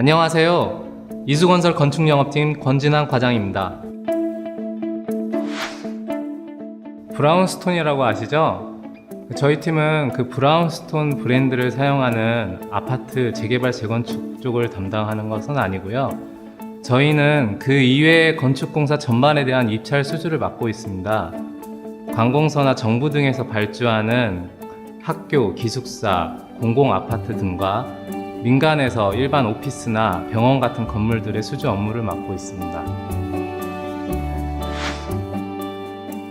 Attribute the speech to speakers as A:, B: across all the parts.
A: 안녕하세요. 이수건설 건축영업팀 권진환 과장입니다. 브라운스톤이라고 아시죠? 저희 팀은 그 브라운스톤 브랜드를 사용하는 아파트 재개발 재건축 쪽을 담당하는 것은 아니고요. 저희는 그 이외의 건축공사 전반에 대한 입찰 수주를 맡고 있습니다. 관공서나 정부 등에서 발주하는 학교, 기숙사, 공공 아파트 등과 민간에서 일반 오피스나 병원 같은 건물들의 수주 업무를 맡고 있습니다.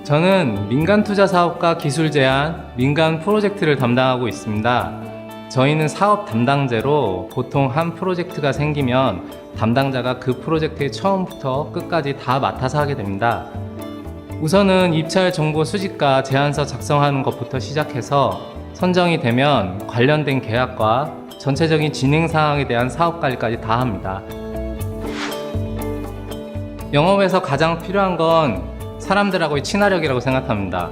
A: 저는 민간 투자 사업과 기술 제안, 민간 프로젝트를 담당하고 있습니다. 저희는 사업 담당제로 보통 한 프로젝트가 생기면 담당자가 그 프로젝트의 처음부터 끝까지 다 맡아서 하게 됩니다. 우선은 입찰 정보 수집과 제안서 작성하는 것부터 시작해서 선정이 되면 관련된 계약과 전체적인 진행 사항에 대한 사업 관리까지 다 합니다. 영업에서 가장 필요한 건 사람들하고의 친화력이라고 생각합니다.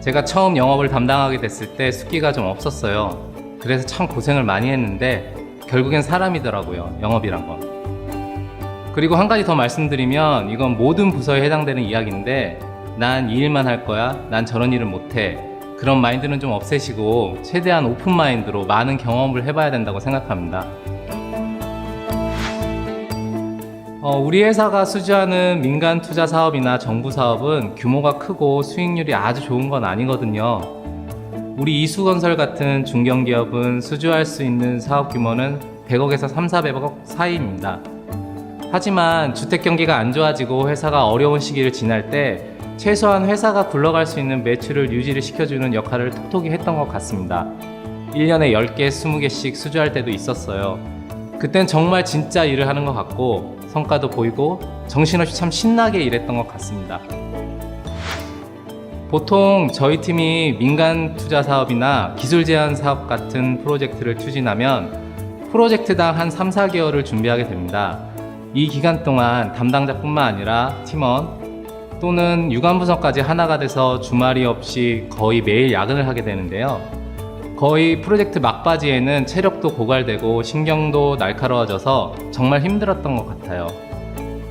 A: 제가 처음 영업을 담당하게 됐을 때 숫기가 좀 없었어요. 그래서 참 고생을 많이 했는데 결국엔 사람이더라고요. 영업이란 건. 그리고 한 가지 더 말씀드리면 이건 모든 부서에 해당되는 이야기인데 난 이 일만 할 거야. 난 저런 일을 못 해. 그런 마인드는 좀 없애시고 최대한 오픈 마인드로 많은 경험을 해봐야 된다고 생각합니다. 어, 우리 회사가 수주하는 민간 투자 사업이나 정부 사업은 규모가 크고 수익률이 아주 좋은 건 아니거든요. 우리 이수건설 같은 중견기업은 수주할 수 있는 사업 규모는 100억에서 3, 400억 사이입니다. 하지만 주택 경기가 안 좋아지고 회사가 어려운 시기를 지날 때 최소한 회사가 굴러갈 수 있는 매출을 유지를 시켜주는 역할을 톡톡히 했던 것 같습니다. 1년에 10개, 20개씩 수주할 때도 있었어요. 그땐 정말 진짜 일을 하는 것 같고 성과도 보이고 정신없이 참 신나게 일했던 것 같습니다. 보통 저희 팀이 민간 투자 사업이나 기술 제한 사업 같은 프로젝트를 추진하면 프로젝트당 한 3, 4개월을 준비하게 됩니다. 이 기간 동안 담당자뿐만 아니라 팀원 또는 유관부서까지 하나가 돼서 주말이 없이 거의 매일 야근을 하게 되는데요. 거의 프로젝트 막바지에는 체력도 고갈되고 신경도 날카로워져서 정말 힘들었던 것 같아요.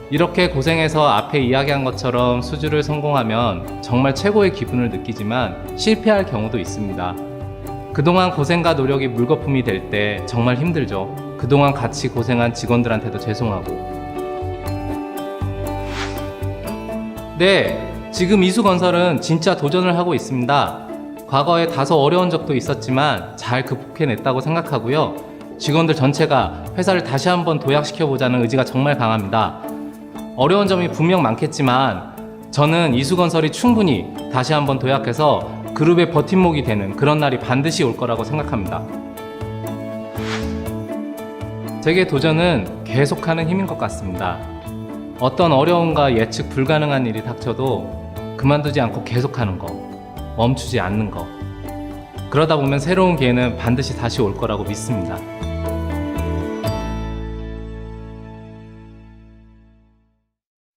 A: 이렇게 고생해서 앞에 이야기한 것처럼 수주를 성공하면 정말 최고의 기분을 느끼지만 실패할 경우도 있습니다. 그동안 고생과 노력이 물거품이 될 때 정말 힘들죠. 그동안 같이 고생한 직원들한테도 죄송하고. 네, 지금 이수건설은 진짜 도전을 하고 있습니다. 과거에 다소 어려운 적도 있었지만 잘 극복해냈다고 생각하고요. 직원들 전체가 회사를 다시 한번 도약시켜보자는 의지가 정말 강합니다. 어려운 점이 분명 많겠지만 저는 이수건설이 충분히 다시 한번 도약해서 그룹의 버팀목이 되는 그런 날이 반드시 올 거라고 생각합니다. 제게 도전은 계속하는 힘인 것 같습니다. 어떤 어려움과 예측 불가능한 일이 닥쳐도 그만두지 않고 계속하는 거, 멈추지 않는 거. 그러다 보면 새로운 기회는 반드시 다시 올 거라고 믿습니다.